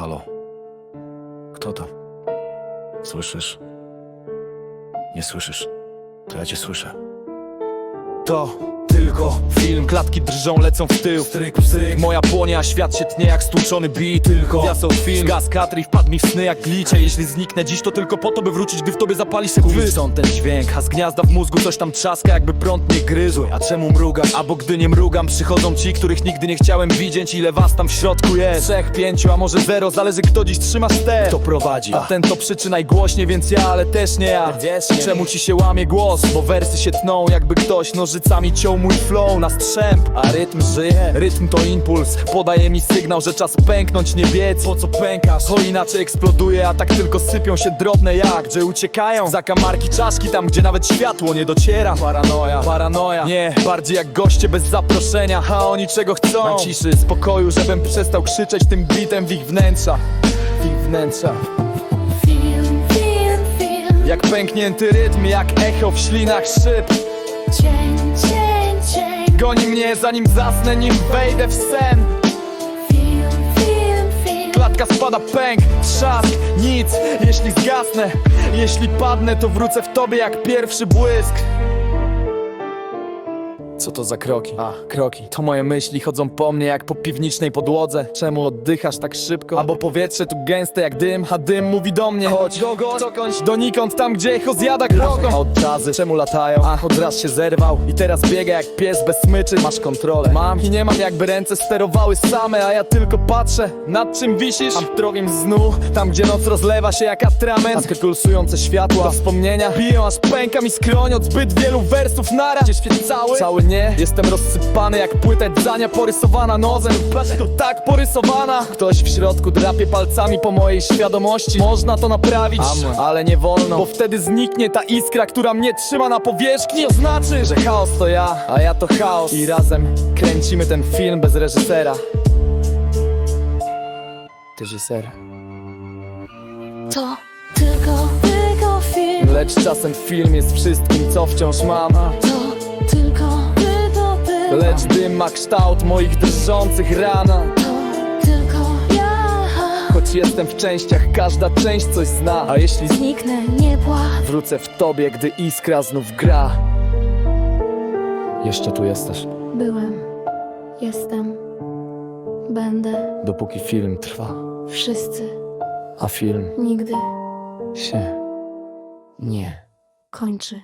Halo? Kto tam? Słyszysz? Nie słyszysz? To ja cię słyszę. To tylko film, klatki drżą, lecą w tył. Stryk, psyk, moja płonie, a świat się tnie jak stłuczony beat. Tylko wiasał film, gaz katry wpadł mi w sny jak glicze. Jeśli zniknę dziś to tylko po to, by wrócić, gdy w tobie zapali się wy Stąd ten dźwięk, a z gniazda w mózgu coś tam trzaska jakby prąd mnie gryzł A czemu mrugasz? A bo gdy nie mrugam przychodzą ci, których nigdy nie chciałem widzieć. Ile was tam w środku jest? Trzech, pięciu, a może zero, zależy kto dziś trzyma ster. Kto prowadzi? A ten to krzyczy najgłośniej, więc ja, ale też nie ja. Czemu ci się łamie głos? Bo wersy się tną, jakby ktoś nożycami ciął mój flow na strzęp A rytm żyje, rytm to impuls Podaje mi sygnał, że czas pęknąć nie biec Po co pękasz? To inaczej eksploduje, a tak tylko sypią się drobne jak Że uciekają. Za kamarki czaszki tam, gdzie nawet światło nie dociera. Paranoja, paranoja Nie, bardziej jak goście bez zaproszenia A oni czego chcą? Na ciszy, spokoju, żebym przestał krzyczeć tym bitem w ich wnętrza. W ich wnętrza. Film, film, film Jak pęknięty rytm, jak echo w ślinach szyb. Cień, cień Goni mnie zanim zasnę, nim wejdę w sen. Klatka spada pęk, trzask, nic. Jeśli zgasnę, jeśli padnę To wrócę w tobie jak pierwszy błysk co to za kroki? A, kroki. To moje myśli chodzą po mnie jak po piwniczej podłodze. Czemu oddychasz tak szybko? Albo powietrze tu gęste jak dym, a dym mówi do mnie Chodź, dokąd? dokądś, donikąd, tam gdzie echo zjada kroko A od razy, czemu latają? A, od raz się zerwał i teraz biega jak pies bez smyczy Masz kontrolę Mam i nie mam jakby ręce sterowały same A ja tylko patrzę, nad czym wisisz Mam drogiem snu, tam gdzie noc rozlewa się jak atrament A pulsujące światła, wspomnienia Biją aż pęka mi skroń od zbyt wielu wersów naraz Gdzie świat cały, cały nie Jestem rozsypany jak płyta dzania porysowana nozem. To tak porysowana. Ktoś w środku drapie palcami po mojej świadomości. Można to naprawić, ale nie wolno Bo wtedy zniknie ta iskra, która mnie trzyma na powierzchni. To znaczy, że chaos to ja, a ja to chaos. I razem kręcimy ten film bez reżysera. Reżyser To tylko, tylko film. Lecz czasem film jest wszystkim, co wciąż mam. To tylko Lecz dym ma kształt moich drżących rana To tylko ja. Choć jestem w częściach, każda część coś zna. A jeśli. Zniknę, nie płacz. wrócę w tobie, gdy iskra znów gra. Jeszcze tu jesteś, Byłem, jestem, będę. Dopóki film trwa. Wszyscy, A film nigdy. się nie kończy